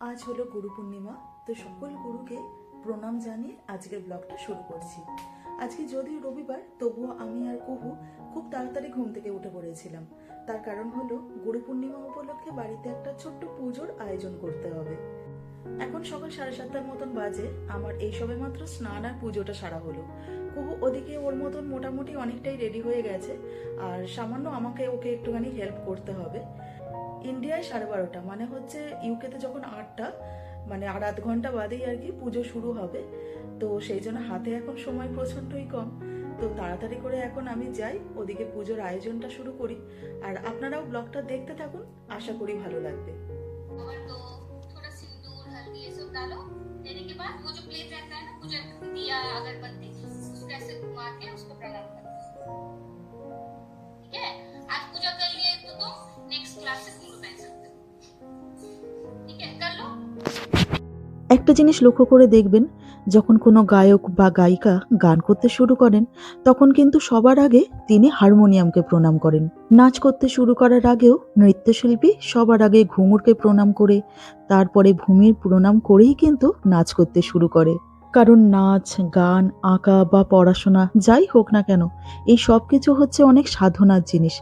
আজ হলো গুরু পূর্ণিমা, তো সকল গুরুকে প্রণাম জানিয়ে আজকের ব্লগটা শুরু করছি। আজকে যদিও রবিবার, তবুও আমি আর কুহু খুব তাড়াতাড়ি ঘুম থেকে উঠে পড়েছিলাম। তার কারণ হলো গুরু পূর্ণিমা উপলক্ষে বাড়িতে একটা ছোট্ট পুজোর আয়োজন করতে হবে। এখন সকাল সাড়ে সাতটার মতন বাজে, আমার এই সবে মাত্র স্নান আর পুজোটা সারা হলো। কুহু ওদিকে ওর মতন মোটামুটি অনেকটাই রেডি হয়ে গেছে, আর সামান্য আমাকে ওকে একটুখানি হেল্প করতে হবে। ইন্ডিয়ায় সাড়ে বারোটা মানে হচ্ছে ইউকেতে যখন আটটা মানে আর আধ ঘন্টা বাদেই আর কি পুজো শুরু হবে তো সেই জন্য হাতে এখন সময় প্রচণ্ডই কম তো তাড়াতাড়ি করে এখন আমি যাই ওদিকে পুজোর আয়োজনটা শুরু করি আর আপনারাও ব্লগটা দেখতে থাকুন আশা করি ভালো লাগবে और तो थोड़ा सिंदूर हल्दी ये सब डालो देने के बाद वो जो प्लेट रहता है ना पूजा दिया अगरबत्ती उसको ऐसे घुमा के उसको प्रणाम करो ठीक है आज पूजा कर लिए तो तुम नेक्स्ट क्लास से घुंघरू पहन सकते हो ठीक है कर लो একটা জিনিস লক্ষ্য করে দেখবেন যখন কোনো গায়ক বা গায়িকা গান করতে শুরু করেন তখন কিন্তু সবার আগে তিনি হারমোনিয়ামকে প্রণাম করেন নাচ করতে শুরু করার আগেও নৃত্যশিল্পী সবার আগে ঘুঙুরকে প্রণাম করে তারপরে ভূমির প্রণাম করেই কিন্তু নাচ করতে শুরু করে কারণ নাচ, গান, আঁকা বা পড়াশোনা, যাই হোক না কেন, এই সব কিছু হচ্ছে অনেক সাধনার জিনিস।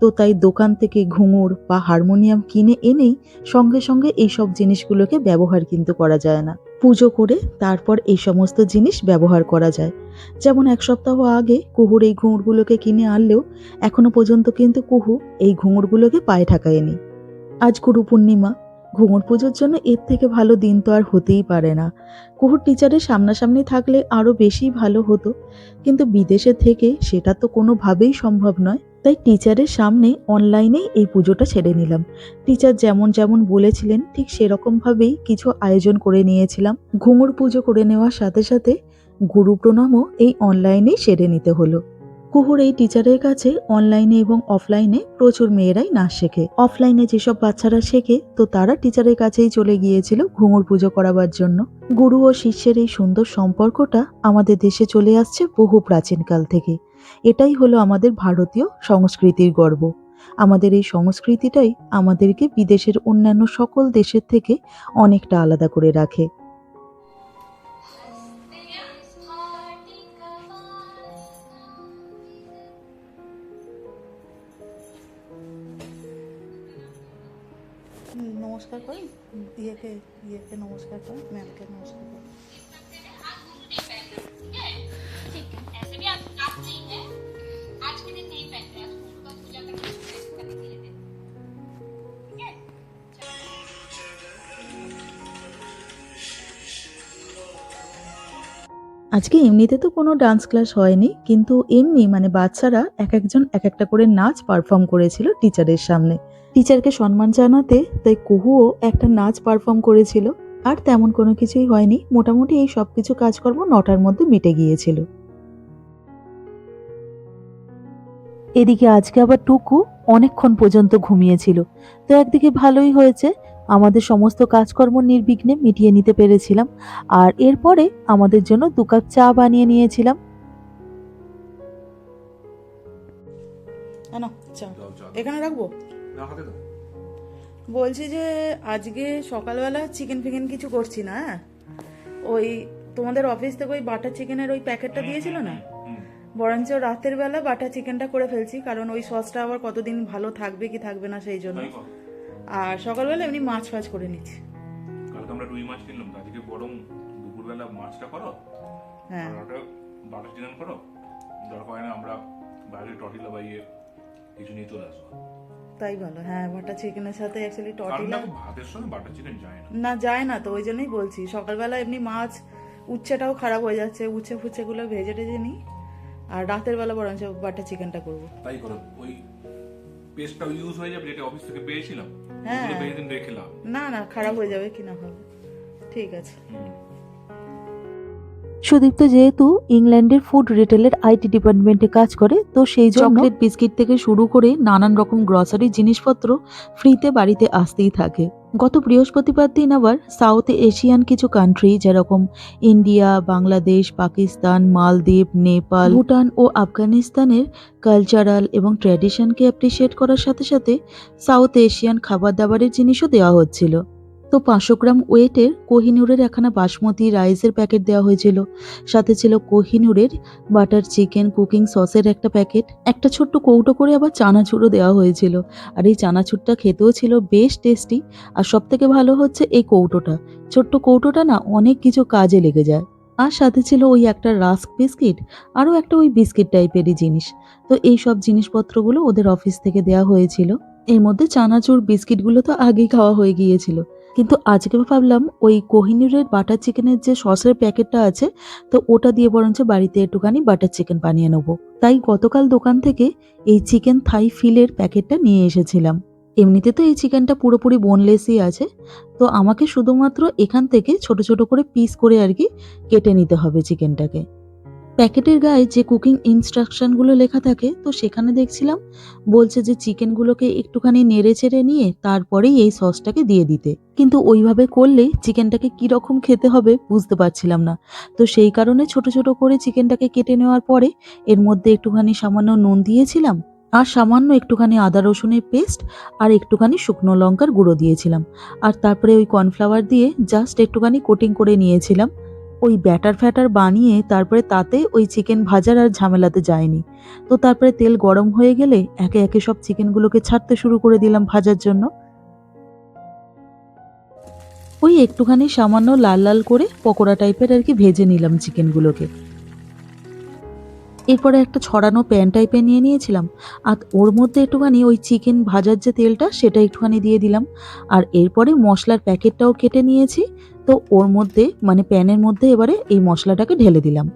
তো তাই দোকান থেকে ঘুঙুর বা হারমোনিয়াম কিনে এনেই সঙ্গে সঙ্গে এই সব জিনিসগুলোকে ব্যবহার কিন্তু করা যায় না। পুজো করে তারপর এই সমস্ত জিনিস ব্যবহার করা যায়। যেমন এক সপ্তাহ আগে কুহুর এই ঘুঙুরগুলোকে কিনে আনলেও এখনও পর্যন্ত কিন্তু কুহু এই ঘুঙুরগুলোকে পায়ে ঠাকায়নি। আজ গুরু পূর্ণিমা ঘুঙুর পুজোর জন্য এর থেকে ভালো দিন তো আর হতেই পারে না। কুহুর টিচারের সামনাসামনি থাকলে আরও বেশি ভালো হতো। কিন্তু বিদেশে থেকে সেটা তো কোনোভাবেই সম্ভব নয়। তাই টিচারের সামনে অনলাইনেই এই পুজোটা ছেড়ে নিলাম। টিচার যেমন যেমন বলেছিলেন, ঠিক সেরকমভাবেই কিছু আয়োজন করে নিয়েছিলাম। ঘুঙুর পুজো করে নেওয়ার সাথে সাথে গুরু প্রণামও এই অনলাইনেই সেরে নিতে হলো। কুহুর এই টিচারের কাছে অনলাইনে এবং অফলাইনে প্রচুর মেয়েরাই নাচ শেখে। অফলাইনে যেসব বাচ্চারা শেখে, তো তারা টিচারের কাছেই চলে গিয়েছিল ঘুঙুর পুজো করাবার জন্য। গুরু ও শিষ্যের এই সুন্দর সম্পর্কটা আমাদের দেশে চলে আসছে বহু প্রাচীনকাল থেকে। এটাই হলো আমাদের ভারতীয় সংস্কৃতির গর্ব। আমাদের এই সংস্কৃতিটাই আমাদেরকে বিদেশের অন্যান্য সকল দেশের থেকে অনেকটা আলাদা করে রাখে। নমস্কার করেন ইয়েকে ইয়েকে নমস্কার করি ম্যামকে নমস্কার করি। আজকে এমনিতে তো কোনো ডান্স ক্লাস হয়নি, কিন্তু এমনি মানে বাচ্চারা এক একজন এক একটা করে নাচ পারফর্ম করেছিল টিচারের সামনে। টিচারকে সম্মান জানাতে তাই কুহুও একটা নাচ পারফর্ম করেছিল। আর তেমন কোনো কিছুই হয়নি। মোটামুটি এই সব কিছু কাজকর্ম নটার মধ্যে মিটে গিয়েছিল। এদিকে আজকে আবার টুকু অনেকক্ষণ পর্যন্ত ঘুমিয়েছিল। তো একদিকে ভালোই হয়েছে, আমাদের সমস্ত কাজকর্ম নির্বিঘ্নে মিটিয়ে নিতে পেরেছিলাম। আর এরপরে আমাদের জন্য দু কাপ চা বানিয়ে নিয়েছিলাম। এখানে রাখব। বলছি যে আজকে সকালবেলা চিকেন ফিকেন কিছু করছি না হ্যাঁ? ওই তোমাদের অফিস থেকে ওই বাটার চিকেনের ওই প্যাকেটটা দিয়েছিল না? বরঞ্চ রাতের বেলা বাটার চিকেনটা করে ফেলছি কারণ ওই সসটা আবার কতদিন ভালো থাকবে কি থাকবে না সেই জন্য। আর সকালবেলা এমনি মাছ ফাছ করে নিচ্ছি। কালকে আমরা রুই মাছ কিনলাম আজকে বরং দুপুরবেলা মাছটা করো হ্যাঁ। বাটার চিকেন করো দরকার হয় না আমরা বাইরে টটিলা বাইয়ে কিছু নিয়ে চলে আসব। তাই ভালো হ্যাঁ বাটার চিকেনের সাথে অ্যাকচুয়ালি দেখো ভাতের সঙ্গে বাটার চিকেন যায় না। না যায় না তো ওই জন্যই বলছি সকালবেলা এমনি মাছ উচ্ছেটাও খারাপ হয়ে যাচ্ছে উচ্ছে ফুচ্ছেগুলো ভেজে টেজে নিই আর রাতের বেলা বরঞ্চ বাটার চিকেনটা করব। তাই করো ওই পেস্টটা ইউজ হয়ে যাবে যেটা অফিস থেকে পেয়েছিলাম হ্যাঁ। না না খারাপ হয়ে যাবে কি না হবে ঠিক আছে। হুম। সুদীপ্ত যেহেতু ইংল্যান্ডের ফুড রিটেলের আইটি ডিপার্টমেন্টে কাজ করে, তো সেই জন্য চকলেট, বিস্কিট থেকে শুরু করে নানান রকম গ্রসারি জিনিসপত্র ফ্রিতে বাড়িতে আসতেই থাকে। গত বৃহস্পতিবার দিন আবার সাউথ এশিয়ান কিছু কান্ট্রি যেরকম ইন্ডিয়া বাংলাদেশ পাকিস্তান মালদ্বীপ নেপাল ভুটান ও আফগানিস্তানের কালচারাল এবং ট্র্যাডিশনকে অ্যাপ্রিসিয়েট করার সাথে সাথে সাউথ এশিয়ান খাবার দাবারের জিনিসও দেওয়া হচ্ছিল। তো পাঁচশো গ্রাম ওয়েটের কোহিনুরের একখানা বাসমতি রাইসের প্যাকেট দেওয়া হয়েছিল। সাথে ছিল কোহিনুরের বাটার চিকেন কুকিং সসের একটা প্যাকেট। একটা ছোট্ট কৌটো করে আবার চানাচুরও দেওয়া হয়েছিল। আর এই চানাচুরটা খেতেও ছিল বেশ টেস্টি। আর সব থেকে ভালো হচ্ছে এই কৌটোটা। ছোট্ট কৌটোটা না অনেক কিছু কাজে লেগে যায়। আর সাথে ছিল ওই একটা রাস্ক বিস্কিট, আরও একটা ওই বিস্কিট টাইপেরই জিনিস। তো এই সব জিনিসপত্রগুলো ওদের অফিস থেকে দেওয়া হয়েছিল। এর মধ্যে চানাচুর বিস্কিটগুলো তো আগেই খাওয়া হয়ে গিয়েছিল। কিন্তু আজকে আমি ভাবলাম ওই কোহিনুরের বাটার চিকেনের যে সসের প্যাকেটটা আছে, তো ওটা দিয়ে বরঞ্চ বাড়িতে একটুখানি বাটার চিকেন বানিয়ে নেব। তাই গতকাল দোকান থেকে এই চিকেন থাই ফিলের প্যাকেটটা নিয়ে এসেছিলাম। এমনিতে তো এই চিকেনটা পুরোপুরি বোনলেসই আছে, তো আমাকে শুধুমাত্র এখান থেকে ছোট ছোট করে পিস করে আর কি কেটে নিতে হবে চিকেনটাকে। প্যাকেটের গায়ে যে কুকিং ইনস্ট্রাকশনগুলো লেখা থাকে, তো সেখানে দেখছিলাম, বলছে যে চিকেনগুলোকে একটুখানি নেড়ে চেড়ে নিয়ে তারপরেই এই সসটাকে দিয়ে দিতে। কিন্তু ওইভাবে করলে চিকেনটাকে কীরকম খেতে হবে বুঝতে পারছিলাম না। তো সেই কারণে ছোট ছোট করে চিকেনটাকে কেটে নেওয়ার পরে এর মধ্যে একটুখানি সামান্য নুন দিয়েছিলাম, আর সামান্য একটুখানি আদা রসুনের পেস্ট আর একটুখানি শুকনো লঙ্কার গুঁড়ো দিয়েছিলাম। আর তারপরে ওই কর্নফ্লাওয়ার দিয়ে জাস্ট একটুখানি কোটিং করে নিয়েছিলাম। ওই ব্যাটার ফ্যাটার বানিয়ে তারপরে তাতে ওই চিকেন ভাজার আর ঝামেলাতে যায়নি। তো তারপরে তেল গরম হয়ে গেলে একে একে সব চিকেনগুলোকে ছাড়তে শুরু করে দিলাম ভাজার জন্য। ওই একটুখানি সামান্য লাল লাল করে পকোড়া টাইপের আর কি ভেজে নিলাম চিকেনগুলোকে এরপরে একটা ছড়ানো প্যান টাইপের নিয়ে নিয়েছিলাম। আর ওর মধ্যে একটুখানি ওই চিকেন ভাজার যে তেলটা সেটা একটুখানি দিয়ে দিলাম। আর এরপরে মশলার প্যাকেটটাও কেটে নিয়েছি। তো ওর মধ্যে মানে প্যানের মধ্যে এবারে এই মশলাটাকে ঢেলে দিলাম।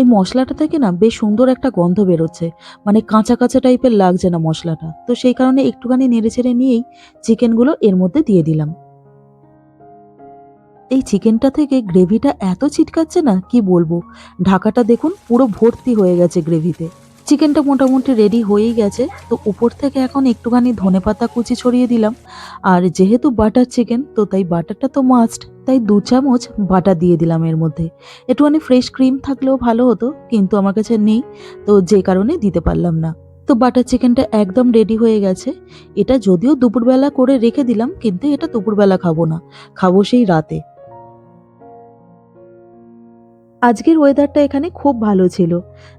এই মশলাটা থেকে না বেশ সুন্দর একটা গন্ধ বেরোচ্ছে। মানে কাঁচা কাঁচা টাইপের লাগছে না মশলাটা। তো সেই কারণে একটুখানি নেড়ে ছেড়ে নিয়েই চিকেনগুলো এর মধ্যে দিয়ে দিলাম। এই চিকেনটা থেকে গ্রেভিটা এত ছিটকাচ্ছে না, কি বলব? ঢাকাটা দেখুন, পুরো ভর্তি হয়ে গেছে গ্রেভিতে। চিকেনটা মোটামুটি রেডি হয়েই গেছে, তো উপর থেকে এখন একটুখানি ধনেপাতা কুচি ছড়িয়ে দিলাম। আর যেহেতু বাটার চিকেন তো তাই বাটারটা তো মাস্ট তাই দু চামচ বাটার দিয়ে দিলাম এর মধ্যে। একটুখানি ফ্রেশ ক্রিম থাকলেও ভালো হতো, কিন্তু আমার কাছে নেই, তো যে কারণে দিতে পারলাম না। তো বাটার চিকেনটা একদম রেডি হয়ে গেছে। এটা যদিও দুপুরবেলা করে রেখে দিলাম, কিন্তু এটা দুপুরবেলা খাব না, খাব সেই রাতে। আজকের ওয়েদারটা এখানে খুব ভালো ছিল।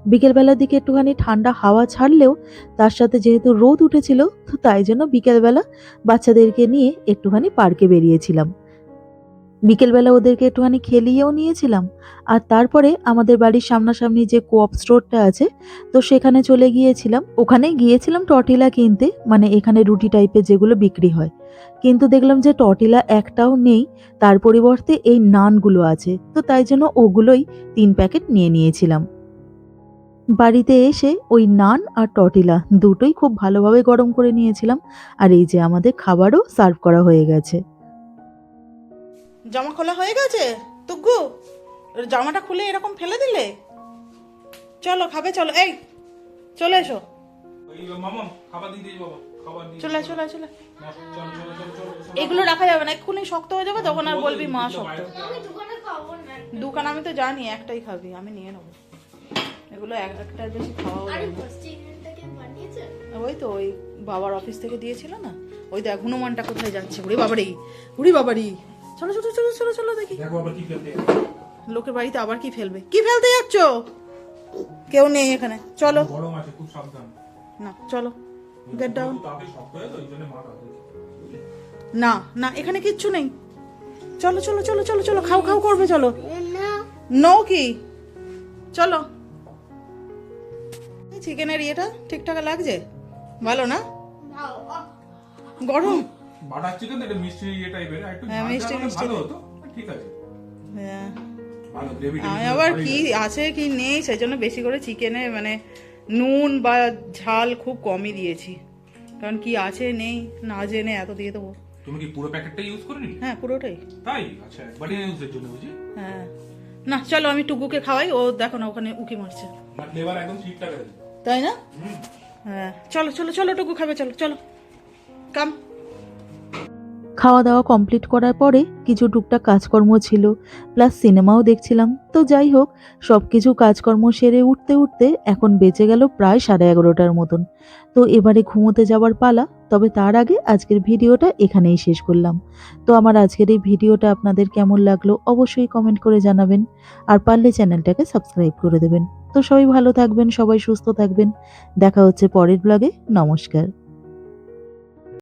বিকেলবেলার দিকে একটুখানি ঠান্ডা হাওয়া ছাড়লেও তার সাথে যেহেতু রোদ উঠেছিল, তো তাই জন্য বিকেলবেলা বাচ্চাদেরকে নিয়ে একটুখানি পার্কে বেরিয়েছিলাম। বিকেলবেলা ওদেরকে একটুখানি খেলিয়েও নিয়েছিলাম। আর তারপরে আমাদের বাড়ির সামনাসামনি যে কোঅপ স্টোরটা আছে, তো সেখানে চলে গিয়েছিলাম। ওখানে গিয়েছিলাম টটিলা কিনতে মানে এখানে রুটি টাইপের যেগুলো বিক্রি হয়। কিন্তু দেখলাম যে টটিলা একটাও নেই, তার পরিবর্তে এই নানগুলো আছে। তো তাই জন্য ওগুলোই তিন প্যাকেট নিয়ে নিয়েছিলাম। বাড়িতে এসে ওই নান আর টটিলা দুটোই খুব ভালোভাবে গরম করে নিয়েছিলাম। আর এই যে আমাদের খাবারও সার্ভ করা হয়ে গেছে। জামা খোলা হয়ে গেছে? এর জামাটা খুলে এরকম ফেলে দিলে? চলো খাবে চলো। এই চলে এসো। ওই মামা খাবার দিয়ে দিস বাবা। খাবার দিয়ে চলে চলে চলে এগুলো রাখা যাবে না এক্ষুনি শক্ত হয়ে যাবে তখন আর বলবি মা শক্ত। দোকান আমি তো জানি একটাই খাবি আমি নিয়ে নেব। এগুলো এক একটার বেশি খাওয়া ওই তো ওই বাবার অফিস থেকে দিয়েছিল না? ওই দেখ হনুমানটা কোথায় যাচ্ছে উড়ি বাবারি উড়ি বাবারি। চলো চলো চলো চলো চলো দেখি। দেখো আবার কি ফেলতে লোকের বাড়িতে আবার কি ফেলবে? কি ফেলতে যাচ্ছ? কেউ নেই এখানে। চলো। না চলো। গেট ডাউন হয়ে না না এখানে কিচ্ছু নেই। চলো চলো চলো চলো চলো খাও খাও করবে চলো। নো কি? চলো। চিকেনের ইয়েটা ঠিকঠাক লাগছে? ভালো না? গরম? বাটার চিকেন এটা মিষ্টি ইয়ে টাইপের একটু হ্যাঁ, ঝাল মিষ্টি, মিষ্টি ভালো হতো ঠিক আছে। হ্যাঁ। আমি আবার কি আছে কি নেই সেই জন্য বেশি করে চিকেনে মানে নুন বা ঝাল খুব কমই দিয়েছি। কারণ কি আছে নেই না জেনে এত দিয়ে দেবো। তুমি কি পুরো প্যাকেটটা ইউজ করে নিলে হ্যাঁ পুরোটাই। তাই? আচ্ছা একবারই ইউজের জন্য বুঝি? হ্যাঁ। না চলো আমি টুকুকে খাওয়াই ও দেখো না ওখানে উকি মারছে। ফ্লেভার একদম ঠিকঠাক আছে তাই না? হ্যাঁ চলো চলো চলো টুকু খাবে চলো চলো। কাম খাওয়া দাওয়া কমপ্লিট করার পরে কিছু টুকটাক কাজকর্ম ছিল প্লাস সিনেমাও দেখছিলাম। তো যাই হোক সব কিছু কাজকর্ম সেরে উঠতে উঠতে এখন বেঁচে গেল প্রায় সাড়ে এগারোটার মতন। তো এবারে ঘুমোতে যাওয়ার পালা, তবে তার আগে আজকের ভিডিওটা এখানেই শেষ করলাম। তো আমার আজকের এই ভিডিওটা আপনাদের কেমন লাগল অবশ্যই কমেন্ট করে জানাবেন, আর পারলে চ্যানেলটাকে সাবস্ক্রাইব করে দেবেন। তো সবাই ভালো থাকবেন, সবাই সুস্থ থাকবেন। দেখা হচ্ছে পরের ব্লগে নমস্কার।